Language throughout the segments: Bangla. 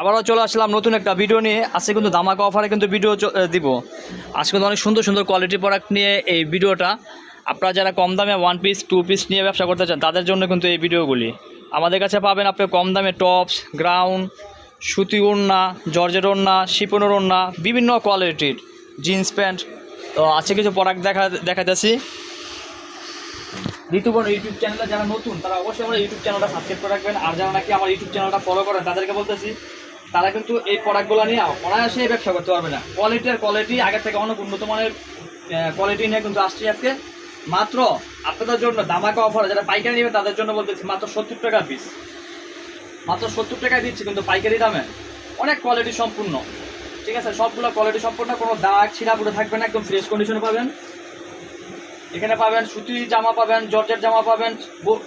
আবারও চলে আসলাম নতুন একটা ভিডিও নিয়ে। আজকে কিন্তু ধামাকা অফারে কিন্তু ভিডিও দিব। আজকে কিন্তু অনেক সুন্দর সুন্দর কোয়ালিটি প্রোডাক্ট নিয়ে এই ভিডিওটা আপনারা যারা কম দামে ওয়ান পিস টু পিস নিয়ে ব্যবসা করতে চান, তাদের জন্য কিন্তু এই ভিডিওগুলি আমাদের কাছে পাবেন আপনি কম দামে টপস গ্রাউন্ড সুতি ওড়না জর্জের ওড়না, শিপনের ওড়না, বিভিন্ন কোয়ালিটির জিন্স প্যান্ট তো আজকে কিছু প্রোডাক্ট দেখা দেখাতেছি ঋতুবর্ণ ইউটিউব চ্যানেলে যারা নতুন, তারা অবশ্যই আমার ইউটিউব চ্যানেলটা সাবস্ক্রাইব করে রাখবেন। আর যারা নাকি আমার ইউটিউব চ্যানেলটা ফলো করেন, তাদেরকে বলতেছি তারা কিন্তু এই প্রোডাক্টগুলো নিয়ে অনায়াসে ব্যবসা করতে পারবে না। কোয়ালিটি আর কোয়ালিটি আগের থেকে অনেক উন্নত মানের কোয়ালিটি নিয়ে কিন্তু আসছি আজকে। মাত্র আপনাদের জন্য দামাকা অফার যারা পাইকারি নেবে তাদের জন্য বলতেছি মাত্র সত্তর টাকা পিস মাত্র সত্তর টাকায় দিচ্ছি কিন্তু পাইকারি দামে। অনেক কোয়ালিটি সম্পূর্ণ। ঠিক আছে? সবগুলো কোয়ালিটি সম্পূর্ণ। কোনো দাগ, ছিঁড়া পুরো থাকবে না। একদম ফ্রেশ কন্ডিশনে পাবেন। এখানে পাবেন সুতি জামা পাবেন, জর্জের জামা পাবেন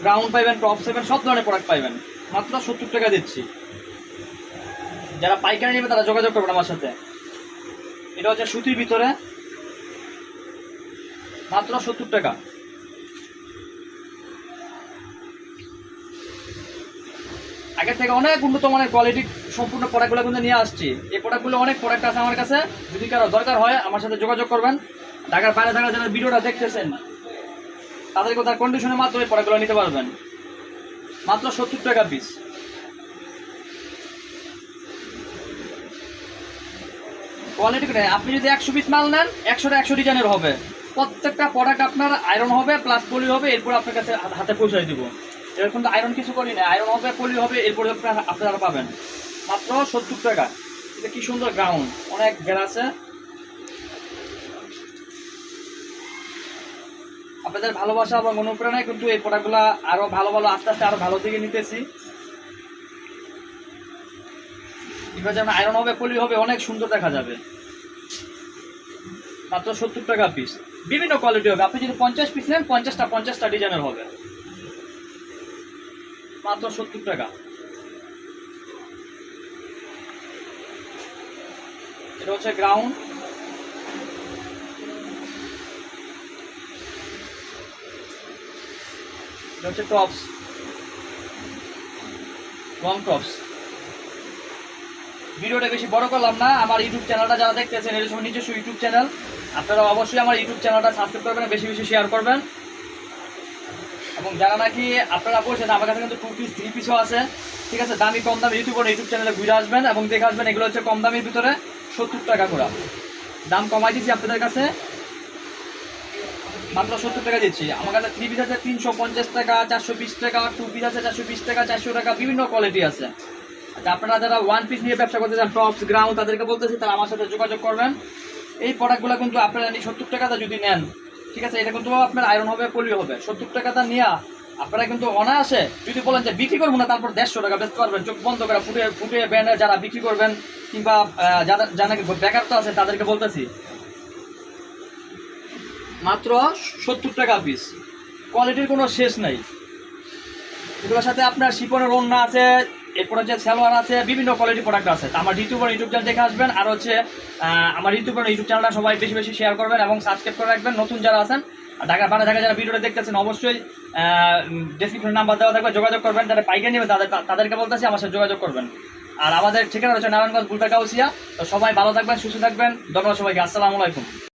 গ্রাউন্ড পাবেন টপ পাবেন সব ধরনের প্রোডাক্ট পাবেন মাত্র সত্তর টাকা দিচ্ছি। যারা পাইকারি নেবে তারা যোগাযোগ করবেন আমার সাথে। এটা হচ্ছে সুতির ভিতরে। মাত্র সত্তর টাকা। আগে থেকে অনেক উন্নত মানের কোয়ালিটি সম্পূর্ণ প্রোডাক্টগুলো কিন্তু নিয়ে আসছি। এই প্রোডাক্টগুলো অনেক প্রোডাক্ট আছে আমার কাছে। যদি কারও দরকার হয়, আমার সাথে যোগাযোগ করবেন। ঢাকার বাইরে থাকা যারা ভিডিওটা দেখতেছেন তাদেরকে তার কন্ডিশনের মাধ্যমে প্রোডাক্টগুলো নিতে পারবেন। মাত্র সত্তর টাকা পিস কোয়ালিটি আপনি যদি একশো পিস মাল নেন, একশোটা একশো ডিজাইনের হবে। প্রত্যেকটা প্রোডাক্ট আপনার আয়রন হবে প্লাস পলি হবে, এরপর আপনার কাছে হাতে পৌঁছাই দিব। এরকম তো আয়রন কিছু করি না আয়রন হবে পলি হবে, এরপরে আপনারা পাবেন। মাত্র সত্তর টাকা। এটা কি সুন্দর গ্রাউন্ড অনেক ঘের আছে। আপনাদের ভালোবাসা এবং অনুপ্রেরণায় কিন্তু এই প্রোডাক্টগুলো আরও ভালো ভালো, আস্তে আস্তে আরও ভালো দিকে নিতেছি। এবার যেমন আয়রন হবে পলি হবে, অনেক সুন্দর দেখা যাবে। মাত্র সত্তর টাকা পিস বিভিন্ন কোয়ালিটি হবে। আপনি যদি পঞ্চাশ পিস নেন, পঞ্চাশটা পঞ্চাশটা ডিজাইনের হবে। মাত্র সত্তর টাকা। এটা হচ্ছে গ্রাউন্ড এটা হচ্ছে টপস লং টপস ভিডিওটা বেশি বড় করলাম না, আমার ইউটিউব চ্যানেলটা যারা দেখতেছেন এটা সময় নিজস্ব ইউটিউব চ্যানেল আপনারা অবশ্যই আমার ইউটিউব চ্যানেলটা সাবস্ক্রাইব করবেন বেশি বেশি শেয়ার করবেন। এবং যারা নাকি আপনারা বলছেন, আমার কাছে কিন্তু টু পিস থ্রি পিসও আছে। ঠিক আছে, দামি, কম দামি ইউটিউব ইউটিউব চ্যানেলে ঘুরে আসবেন এবং দেখে আসবেন এগুলো হচ্ছে কম দামের ভিতরে সত্তর টাকা করে। দাম কমাই দিচ্ছি আপনাদের কাছে। মাত্র সত্তর টাকা দিচ্ছি। আমার কাছে থ্রি পিস আছে, তিনশো পঞ্চাশ টাকা, চারশো বিশ টাকা টু পিস আছে, চারশো বিশ টাকা, চারশো টাকা, বিভিন্ন কোয়ালিটি আছে। আপনারা যারা ওয়ান পিস নিয়ে ব্যবসা করতে চান টপস গ্রাউন্ড তাদেরকে বলতেছি, তারা আমার সাথে যোগাযোগ করবেন। এই প্রোডাক্টগুলো কিন্তু আপনারা নিয়ে সত্তর টাকাটা যদি নেন, ঠিক আছে, এটা কিন্তু আপনার আয়রন হবে পলি হবে। সত্তর টাকাটা নিয়ে আপনারা কিন্তু অনায়াসে যদি বলেন যে বিক্রি করব না, তারপর দেড়শো টাকা বেচতে পারবেন। চোখ বন্ধ করে ফুটে ফুটে ব্যান্ডে যারা বিক্রি করবেন, কিংবা যারা যারা নাকি বেকারত্ব আছে, তাদেরকে বলতেছি, মাত্র সত্তর টাকা পিস কোয়ালিটির কোনো শেষ নাই। এগুলোর সাথে আপনার শিপনের ওড়না আছে এরপর হচ্ছে সালোয়ার আছে, বিভিন্ন কোয়ালিটি প্রোডাক্ট আছে। আমার ইউটিউবার ইউটিউব চ্যানেল দেখে আসবেন, আর হচ্ছে আমার ইউটিউবার ইউটিউব চ্যানেলটা সবাই বেশি বেশি শেয়ার করবেন এবং সাবস্ক্রাইব করে রাখবেন। নতুন যারা আছেন ঢাকা বাইরে ঢাকা যারা ভিডিওটা দেখতেছেন, অবশ্যই ডিসক্রিপশন নাম্বার দেওয়া থাকবে, যোগাযোগ করবেন। যারা পাইকারি নেবে, তাদের, তাদেরকে বলতেছি, আমার সাথে যোগাযোগ করবেন। আর আমাদের ঠিকানা রয়েছে নারায়ণগঞ্জ বুলটা কাউসিয়া। তো সবাই ভালো থাকবেন, সুস্থ থাকবেন। ধন্যবাদ সবাইকে, আসসালামু আলাইকুম।